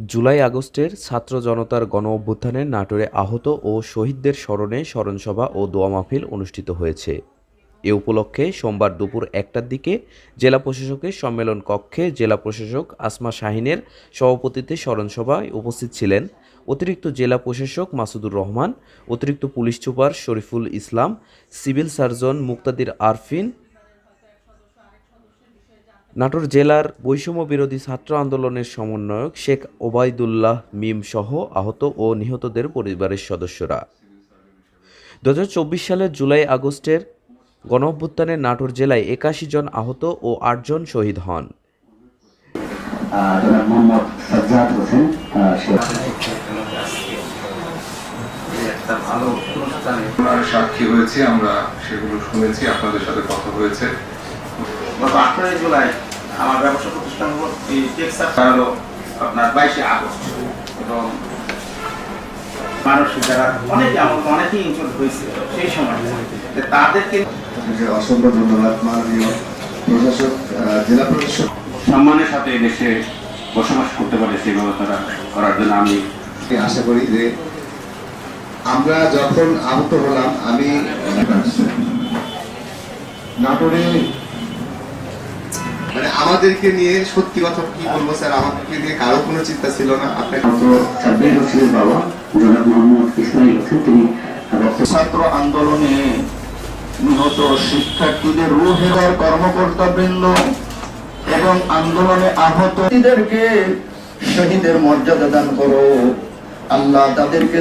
জুলাই আগস্টের ছাত্র জনতার গণ অভ্যুত্থানে নাটোরে আহত ও শহীদদের স্মরণে স্মরণসভা ও দোয়া মাহফিল অনুষ্ঠিত হয়েছে। এ উপলক্ষে সোমবার দুপুর একটার দিকে জেলা প্রশাসকের সম্মেলন কক্ষে জেলা প্রশাসক আসমা শাহিনের সভাপতিত্বে স্মরণসভায় উপস্থিত ছিলেন অতিরিক্ত জেলা প্রশাসক মাসুদুর রহমান, অতিরিক্ত police super Shariful Islam, civil surgeon Muktadir Arfin Natore জেলার বৈষম্য বিরোধী ছাত্র আন্দোলনের সমন্বয়ক শেখ ওবায়দুল্লাহ মিম সহ আহত ও নিহতদের পরিবারের সদস্যরা। দুহাজার চব্বিশ সালের জুলাই আগস্টের গণ অভ্যুত্থানে নাটোর জেলায় একাশি জন আহত ও আটজন শহীদ হন। সাক্ষী হয়েছি আমরা সেগুলো শুনেছি আপনাদের সাথে কথা হয়েছে। গত আঠারোই জুলাই আমার ব্যবসা প্রতিষ্ঠান হলো এই টেক্সাস হলো আপনার বাইশে আগস্ট। এবং মানুষ যারা অনেকে আমার অনেকেই ইনজুর হয়েছিল সেই সময়। তাদেরকে অসংখ্য ধন্যবাদ মাননীয় প্রশাসক জেলা প্রশাসক। সম্মানের সাথে দেশে বসবাস করতে পারে সেই ব্যবস্থাটা করার জন্য আমি আশা করি যে আমরা যখন আহত হলাম আমি নাটোরে মানে আমাদেরকে নিয়ে সত্যি কথা কি বলব স্যার? আমাদেরকে নিয়ে কারও কোনো চিন্তা ছিল না। আপনাকে ছাব্বিশ বছরের বাবা জনাব মোহাম্মদ ইসমাইল হোসেন তিনি ছাত্র আন্দোলনে নিহত শিক্ষার্থীদের রুহের কর্মকর্তা বৃন্দ এবং আন্দোলনে আহত ব্যক্তিদেরকে শহীদের মর্যাদা দান করো। আল্লাহ তাদেরকে